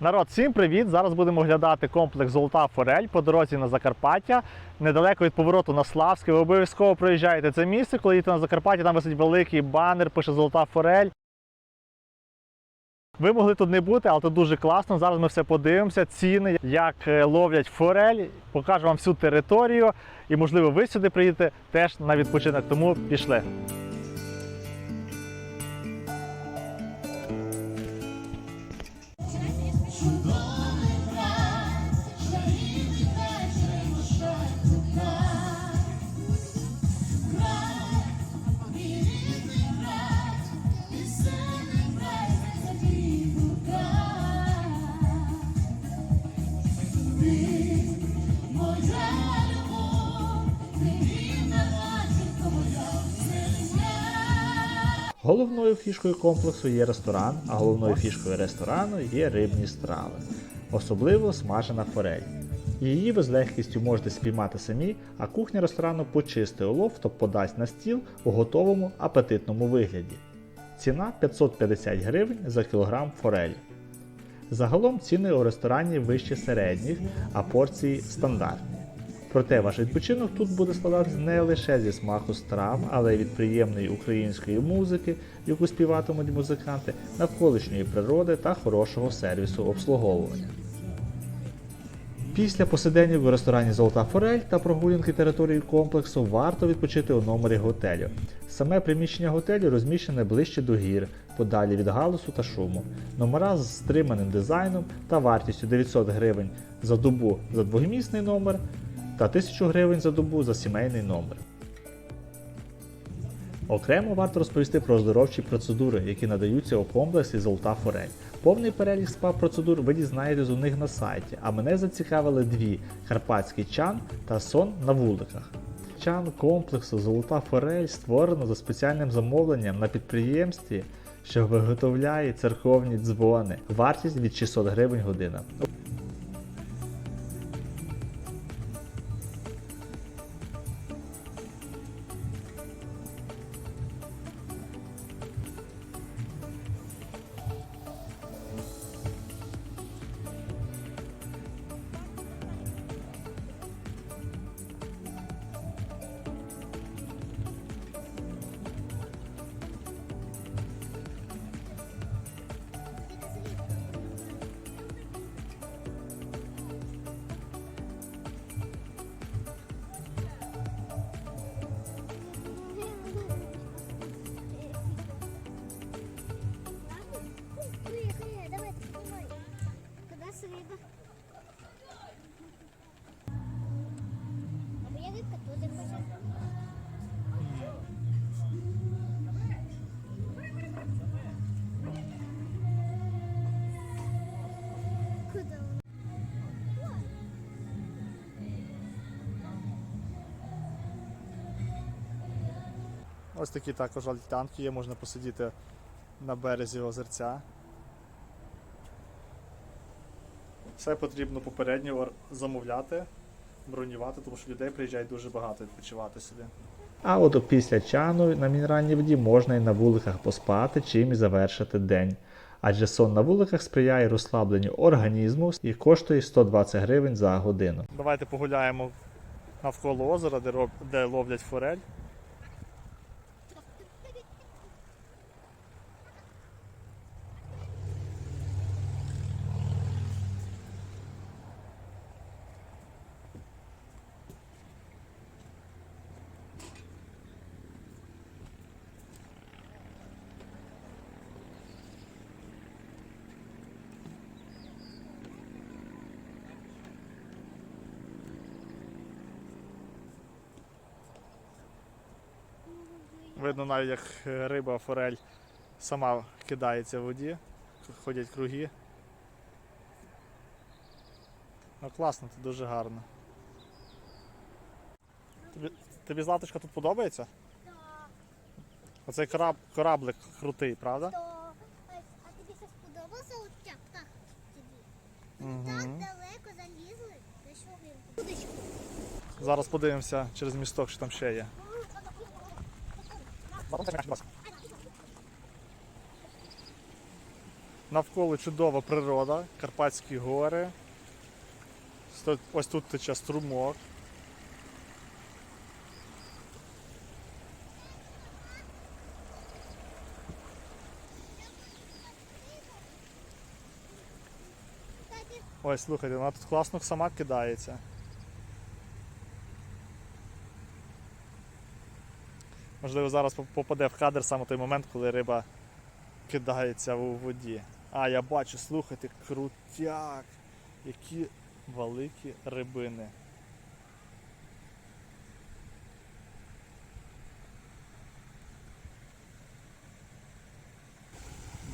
Народ, всім привіт! Зараз будемо оглядати комплекс Золота Форель по дорозі на Закарпаття. Недалеко від повороту на Славське. Ви обов'язково проїжджаєте це місце, коли їдете на Закарпаття, там висить великий банер, пише Золота Форель. Ви могли тут не бути, але тут дуже класно. Зараз ми все подивимося. Ціни, як е, ловлять форель, покажу вам всю територію. І, можливо, ви сюди приїдете теж на відпочинок. Тому пішли. Головною фішкою комплексу є ресторан, а головною фішкою ресторану є рибні страви, особливо смажена форель. Її ви з легкістю можете спіймати самі, а кухня ресторану почисти улов та подасть на стіл у готовому апетитному вигляді. Ціна 550 гривень за кілограм форелі. Загалом ціни у ресторані вищі середніх, а порції стандартні. Проте ваш відпочинок тут буде складатися не лише зі смаку страв, але й від приємної української музики, яку співатимуть музиканти, навколишньої природи та хорошого сервісу обслуговування. Після посиденів у ресторані Золота Форель та прогулянки території комплексу варто відпочити у номері готелю. Саме приміщення готелю розміщене ближче до гір, подалі від галусу та шуму. Номера з стриманим дизайном та вартістю 900 гривень за добу за двохмісний номер та 1000 гривень за добу за сімейний номер. Окремо варто розповісти про оздоровчі процедури, які надаються у комплексі Золота Форель. Повний перелік спа-процедур ви дізнаєтесь у них на сайті, а мене зацікавили дві: Карпатський чан та сон на вуликах. Чан комплексу Золота Форель створено за спеціальним замовленням на підприємстві, що виготовляє церковні дзвони. Вартість від 600 гривень година. Ось такі також альтанки є, можна посидіти на березі озерця. Все потрібно попередньо замовляти, бронювати, тому що людей приїжджає дуже багато відпочивати сюди. А от після чану на мінеральній воді можна і на вуликах поспати, чим і завершити день. Адже сон на вуликах сприяє розслабленню організму і коштує 120 гривень за годину. Давайте погуляємо навколо озера, де, роб... де ловлять форель. Видно навіть як е, риба форель сама кидається в воді, ходять круги. Ну класно, тут дуже гарно. Тобі, тобі Златочка тут подобається? Да, Оцей кораб, кораблик крутий, правда? да. А, тобі це сподобався от так, так тобі? Мгм. Так далеко залізли. Та що ви? Зараз подивимося через місток, що там ще є. Навколо чудова природа, Карпатські гори. Ось тут тече струмок. Ось, слухайте, вона тут класно сама кидається. Можливо, зараз попаде в кадр саме той момент, коли риба кидається у воді. А, я бачу, слухайте, крутяк! Які великі рибини.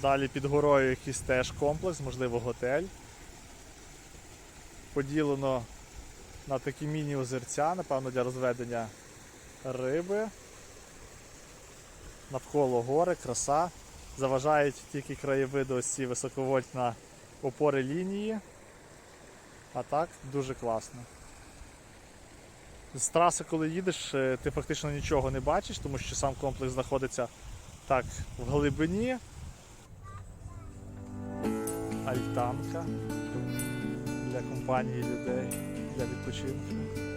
Далі під горою якийсь теж комплекс, можливо, готель. Поділено на такі міні-озерця, напевно, для розведення риби. Навколо гори, краса. Заважають тільки краєвиди ось ці високовольтна опори лінії. А так, дуже класно. З траси, коли їдеш, е, ти фактично нічого не бачиш, тому що сам комплекс знаходиться так в глибині. Альтанка для компанії людей, для відпочинку.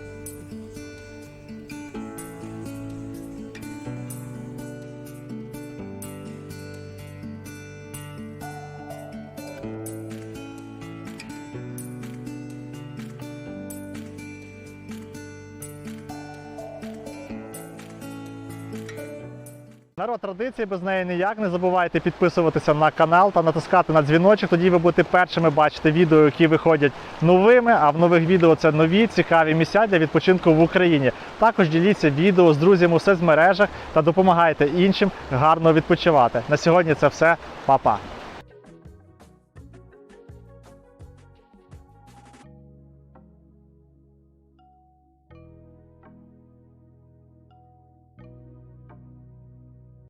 Народ традиції без неї ніяк. Не забувайте підписуватися на канал та натискати на дзвіночок. Тоді ви будете першими бачити відео, які виходять новими. А в нових відео це нові цікаві місця для відпочинку в Україні. Також діліться відео з друзями у соцмережах та допомагайте іншим гарно відпочивати. На сьогодні це все. Па-па!